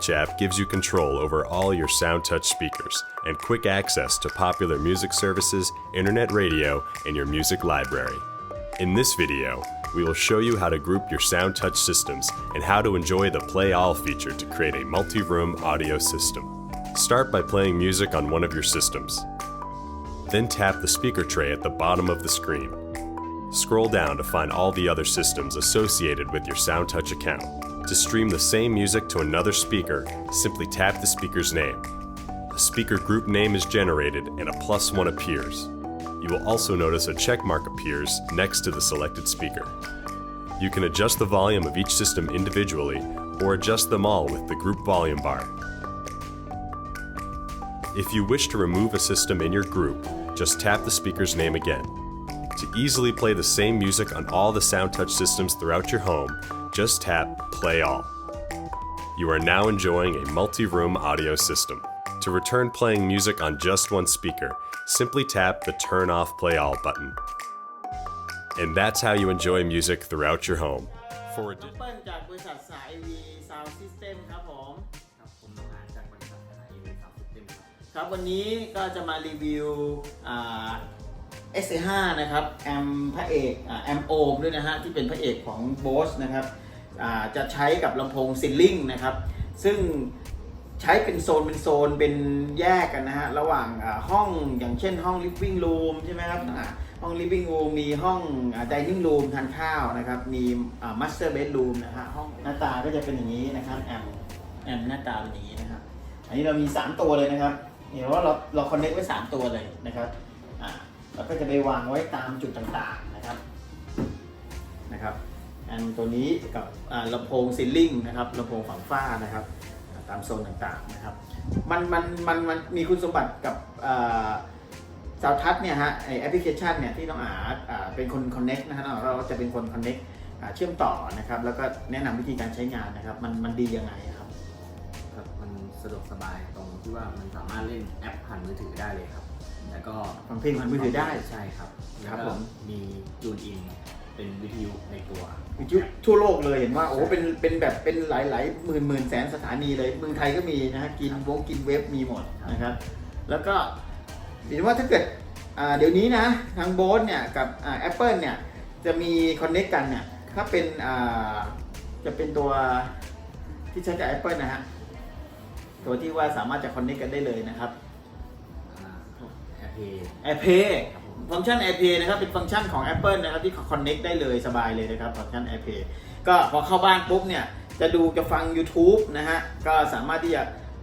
SoundTouch app gives you control over all your SoundTouch speakers and quick access to popular music services, internet radio, and your music library. In this video, we will show you how to group your SoundTouch systems and how to enjoy the Play All feature to create a multi-room audio system. Start by playing music on one of your systems. Then tap the speaker tray at the bottom of the screen. Scroll down to find all the other systems associated with your SoundTouch account. To stream the same music to another speaker, simply tap the speaker's name. A speaker group name is generated and a plus one appears. You will also notice a check mark appears next to the selected speaker. You can adjust the volume of each system individually or adjust them all with the group volume bar. If you wish to remove a system in your group, just tap the speaker's name again. To easily play the same music on all the SoundTouch systems throughout your home, just tap Play All. You are now enjoying a multi room audio system. To return playing music on just one speaker, simply tap the Turn Off Play All button. And that's how you enjoy music throughout your home. For a เปิ้ลจากบริษัทสาย V Sound System ครับผมครับผมทำงานจากบริษัทไอเอสามสิบเต็มครับครับวันนี้ก็จะมารีวิว อ่า S5 นะครับแอมพระเอกแอมโอมด้วยนะฮะที่เป็นพระเอกของ Bose นะครับจะใช้กับลำโพงซิลลิงนะครับ ซึ่งใช้เป็นโซนเป็นโซนเป็นแยกกันนะฮะ ระหว่างห้องอย่างเช่นห้อง living room ใช่ไหมครับห้อง living room มีห้อง dining room ทานข้าวนะครับ มี master bedroom นะฮะห้องหน้าตาก็จะเป็นอย่างนี้นะครับแอมแอมหน้าตาเป็นอย่างนี้นะครับ อันนี้เรามี 3 ตัวเลยนะครับเห็นว่าเราเราคอนเน c t ไว้ 3 ตัวเลยนะครับ อ่าเราก็จะไปวางไว้ตามจุดต่างๆนะครับนะครับ อันตัวนี้กับลำโพงซิลลิงนะครับลำโพงฝังฝ้านะครับ ตามโซนต่างๆนะครับ มันมันมันมันมีคุณสมบัติกับซาวทัศเนี่ยฮะไอแอปพลิเคชันเนี่ยที่น้องอาอ่าเป็นคนคอนเน็กนะฮะน้องอาเราจะเป็นคนคอนเน็กเชื่อมต่อนะครับ แล้วก็แนะนำวิธีการใช้งานนะครับ มันมันดียังไงครับครับ มันสะดวกสบายตรงที่ว่ามันสามารถเล่นแอปผ่านมือถือได้เลยครับ แล้วก็ฟังเพลงผ่านมือถือได้ ใช่ครับครับแล้วก็ผม มีจูนอินเป็นวิทยุในตัว วิทยุทั่วโลกเลยเห็นว่าโอ้โหเป็นเป็นแบบเป็นหลายหลายหมื่นหมื่นแสนสถานีเลยเมืองไทยก็มีนะฮะกินวงกินเว็บมีหมดนะครับ แล้วก็เห็นว่าถ้าเกิดอ่าเดี๋ยวนี้นะทางโบสเนี่ยกับแอปเปิลเนี่ยจะมีคอนเน็กกันเนี่ยถ้าเป็นอ่าจะเป็นตัวที่ใช้กับ Apple นะฮะตัวที่ว่าสามารถจะคอนเน็กกันได้เลยนะครับแอป เพย์ AirPlay ครับผมฟังก์ชัน AirPlay นะครับเป็นฟังก์ชันของ Apple นะครับที่ connect ได้เลยสบายเลยนะครับฟังก์ชัน AirPlay ก็พอเข้าบ้านปุ๊บเนี่ยจะดูจะฟัง YouTube นะฮะก็สามารถที่จะ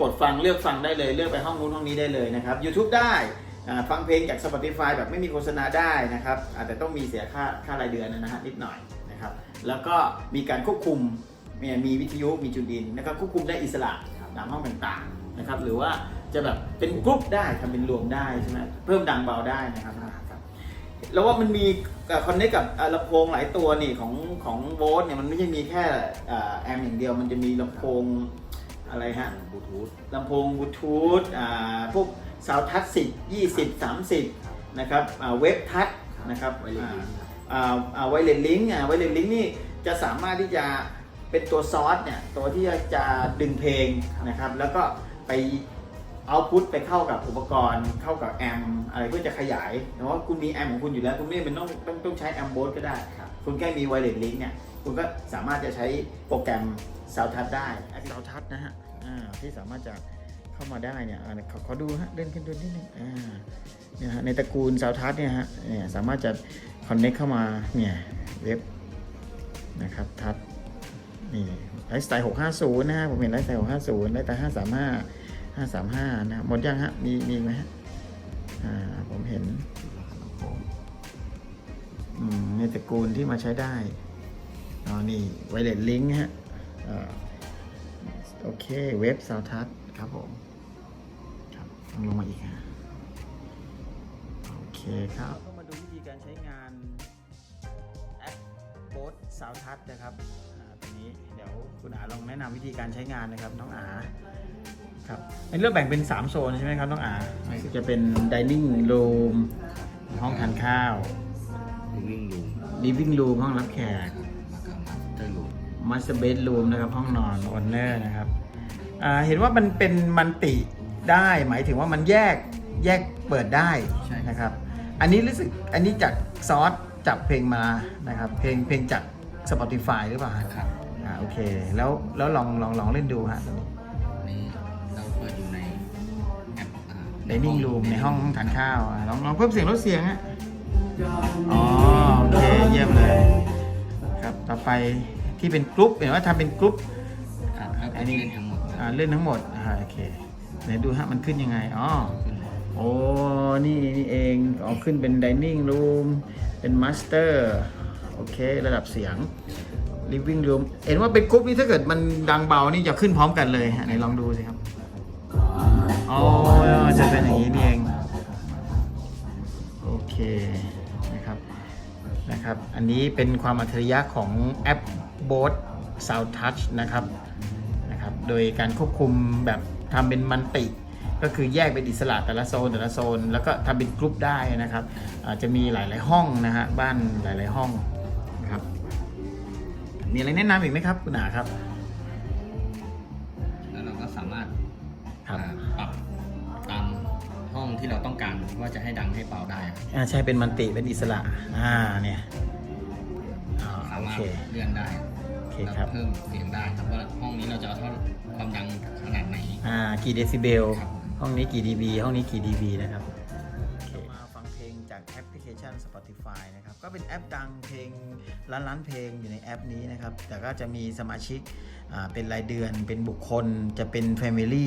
กดฟังเลือกฟังได้เลยเลือกไปห้องนู้นห้องนี้ได้เลยนะครับ YouTube ได้อ่าฟังเพลงจาก Spotify แบบไม่มีโฆษณาได้นะครับอาจจะแต่ต้องมีเสียค่าค่ารายเดือนนะฮะนิดหน่อยนะครับแล้วก็มีการควบคุมเนี่ยมีวิทยุมีจุดดินนะครับควบคุมได้อิสระตามห้องต่างๆนะครับหรือว่า จะแบบเป็นกรุ๊ปได้ทำเป็นรวมได้ใช่ไหมเพิ่มดังเบาได้นะครับแล้วว่ามันมีคอนเนคกับอ่าลำโพงหลายตัวนี่ของของโบสเนี่ยมันไม่ใช่มีแค่อ่าแอมอย่างเดียว มันจะมีลำโพงอะไรฮะบลูทูธลำโพงบลูทูธอ่าพวกซาวทัชสิบยี่สิบสามสิบนะครับอ่าเว็บทัชนะครับไวเลสลิงก์ครับอ่าอ่าไวเลสลิงก์อ่าไวเลสลิงก์นี่จะสามารถที่จะเป็นตัวซอสเนี่ยตัวที่จะดึงเพลงนะครับแล้วก็ไป เอาพุทไปเข้ากับอุปกรณ์เข้ากับแอมอะไรเพื่อจะขยายเพราะว่าคุณมีแอมของคุณอยู่แล้ว คุณไม่จำเป็นต้องต้องต้องใช้แอมโบสก็ได้ครับคุณแค่มีไวเลสลิงก์เนี่ยคุณก็สามารถจะใช้โปรแกรมซาวทัชได้ซาวทัชนะฮะอ่าที่สามารถจะเข้ามาได้เนี่ยอ่าขอขอดูฮะเดินขึ้นดูนิดนึงอ่าเนี่ยฮะในตระกูลซาวทัชเนี่ยฮะเนี่ยสามารถจะคอนเน็กเข้ามาเนี่ยเว็บนะครับทัชนี่ไลฟ์สไตล์650นะฮะผมเห็นไลฟ์สไตล์650ไลฟ์สไตล์535 535นะหมดยังฮะ มีมีไหมฮะ อ่า ผมเห็นอืมในตระกูลที่มาใช้ได้อ๋อนี่ไวเลสลิงก์ฮะโอเค เว็บซาวทัศครับผม ครับลงมาอีกฮะโอเคครับก็มาดูวิธีการใช้งานแอปโบสซาวทัศนะครับอ่าตรงนี้เดี๋ยวคุณอาลองแนะนำวิธีการใช้งานนะครับ น้องอา ครับในเรื่องแบ่งเป็น 3 โซนใช่ไหมครับน้องอาจะเป็น dining room ห้องทานข้าวลิวิ่งรูม living room ห้องรับแขก มาคามาสเตอร์รูม master bedroom นะครับห้องนอน owner นะครับอ่าเห็นว่ามันเป็นมันติได้หมายถึงว่ามันแยกแยกเปิดได้ใช่ นะครับ อันนี้รู้สึกอันนี้จากซอสจับเพลงมานะครับเพลงเพลงจาก Spotify หรือเปล่าฮะ ครับ อ่าโอเค แล้วแล้วลองลองลองเล่นดูฮะตรงนี้อันนี้ เราเปิดอยู่ในแอปอ่า dining room ในห้องทานข้าวอะลองลองเพิ่มเสียงลดเสียงฮะอ๋อโอเคเยี่ยมเลยครับต่อไปที่เป็นกรุ๊ปเห็นว่าทำเป็นกรุ๊ป ครับแล้วอัก็นนี้ เล่นทั้งหมดอ่าเล่นทั้งหมดอ่าโอเคไหนดูฮะมันขึ้นยังไงอ๋อ ขึ้นเลยโอ้ นี่นี่เองเอาขึ้นเป็น dining room เป็น master โอเค ระดับเสียง living room เห็นว่าเป็นกรุ๊ปนี่ถ้าเกิดมันดังเบานี่จะขึ้นพร้อมกันเลยฮะไหนลองดูสิครับ อ๋อจะเป็นอย่างนี้นี่เอง โอเคนะครับนะครับ อันนี้เป็นความอัจฉริยะของแอป b o t Sound Touch นะครับนะครับ โดยการควบคุมแบบทำเป็นมันติ ก็คือแยกเป็นอิสระแต่ละโซนแต่ละโซน แล้วก็ทำเป็นกรุ๊ปได้นะครับอาจจะมีหลาย ๆ ห้องนะฮะบ้านหลาย ๆ ห้องนะครับมีอะไรแนะนำอีกไหมครับคุณอาครับ ว่าจะให้ดังให้เบาได้ครับอ่าใช่เป็นมันติเป็นอิสระอ่าเนี่ยอ่าสาโอมารถเคเลื่อนได้โอเคแล้วครับ เพิ่มเสียงได้ครับว่าห้องนี้เราจะเอาเท่าความดังขนาดไหน อ่ากี่เดซิเบล ครับ ห้องนี้กี่ dB ห้องนี้กี่ dB นะครับโอเคมาฟังเพลงจากแอปพลิเคชัน Spotify นะครับ ก็เป็นแอปดังเพลงล้านล้านๆเพลงอยู่ในแอปนี้นะครับ แต่ก็จะมีสมาชิกอ่าเป็นรายเดือนเป็นบุคคลจะเป็น Family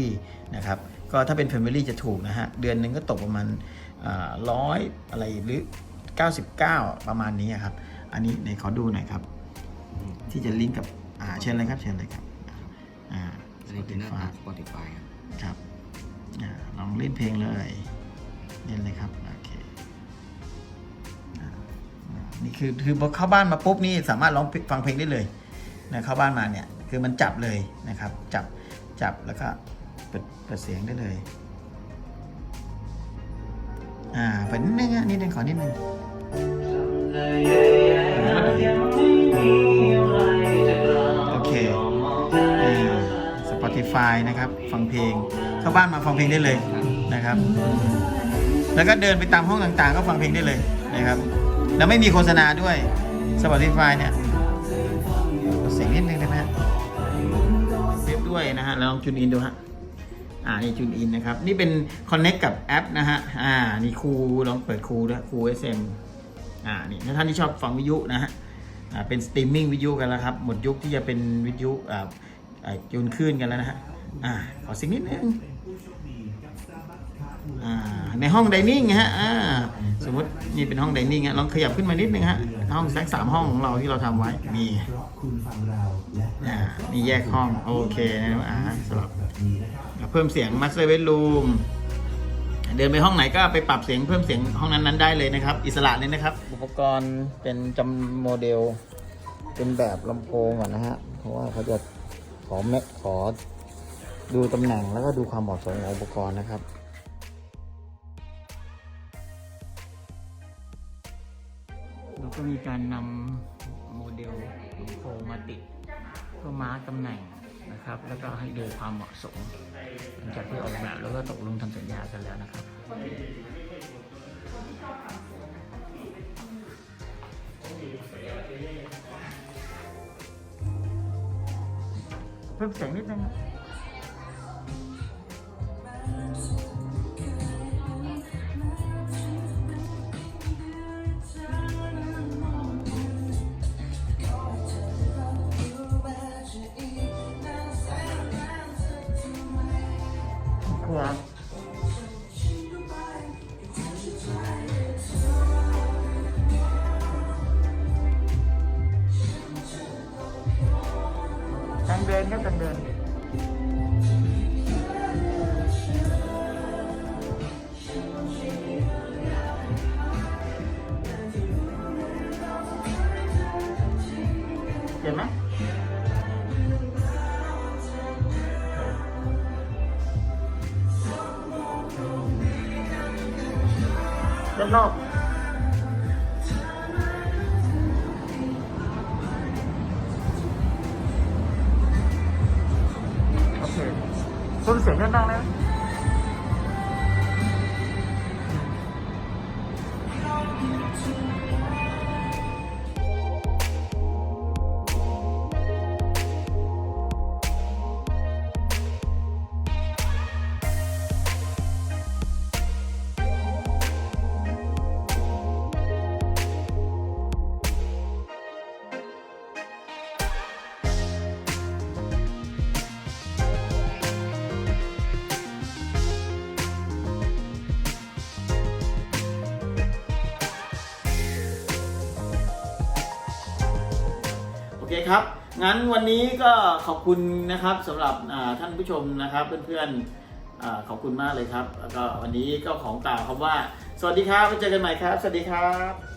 นะครับ ก็ถ้าเป็น Family จะถูกนะฮะ เดือนหนึ่งก็ตกประมาณ ร้อยอะไรหรือ 99 ประมาณนี้ครับ อันนี้ในขอดูหน่อยครับ ที่จะลิงก์กับอ่าเชิญเลยครับเชิญเลยครับอ่าอันนี้คือหน้า Spotify ตา Spotify ครับครับอาลองเล่นเพลงเลยเล่นเลยครับโอเคอ่านี่คือคือพอเข้าบ้านมาปุ๊บนี่สามารถร้องฟังเพลงได้เลยนะเข้าบ้านมาเนี่ยคือมันจับเลยนะครับ จับจับแล้วก็เปิดเปิดเสียงได้เลย เปิดนิดนึงอะนิดนึงขอนิดนึงโอเคอ่า Spotify นะครับ ฟังเพลง เข้าบ้านมาฟังเพลงได้เลยนะครับ แล้วก็เดินไปตามห้องต่างๆ ก็ฟังเพลงได้เลยนะครับ แล้วไม่มีโฆษณาด้วย Spotify เนี่ยเสียงนิดนึงได้ไหมฮะเซฟด้วยนะฮะแล้วลองจูนอินดูฮะ อ่านี่จูนอินนะครับ นี่เป็น Connect กับแอปนะฮะอ่านี่ครูลองเปิดครูด้วยครู SM อ่านี่ถ้าท่านที่ชอบฟังวิทยุนะฮะอ่าเป็นสตรีมมิ่งวิทยุกันแล้วครับ หมดยุคที่จะเป็นวิทยุอ่าจูนคลื่นกันแล้วนะฮะอ่าขอสิ่งนิดนึงอ่าในห้องไดนิ่งฮะอ่าสมมตินี่เป็นห้องไดนิ่งฮะลองขยับขึ้นมานิดนึงฮะห้องสักสามห้องของเราที่เราทำไว้มีอ่านี่แยกห้องโอเคนะอ่าสลับ เพิ่มเสียง Master Bedroom เดินไปห้องไหนก็ไปปรับเสียงเพิ่มเสียงห้องนั้นๆได้เลยนะครับ อิสระเลยนะครับ อุปกรณ์เป็นจำโมเดล เป็นแบบลำโพงก่อนนะฮะ เพราะว่าเขาจะขอแมขอดูตำแหน่งแล้วก็ดูความเหมาะสมของอุปกรณ์นะครับแล้วก็มีการนำโมเดลลำโพงมาติดเพื่อมาร์กตำแหน่ง นะครับ แล้วก็ให้ดูความเหมาะสมหลังจากที่ออกแบบแล้วก็ตกลงทำสัญญากันแล้วนะครับเพิ่มเสียงนิดนึง นอก โอเคต้นเสียงดังๆเลยโอ เคครับ งั้นวันนี้ก็ขอบคุณนะครับสำหรับท่านผู้ชมนะครับ เพื่อนๆขอบคุณมากเลยครับ แล้วก็วันนี้ก็ของกล่าวคำว่า สวัสดีครับไว้เจอกันใหม่ครับ สวัสดีครับ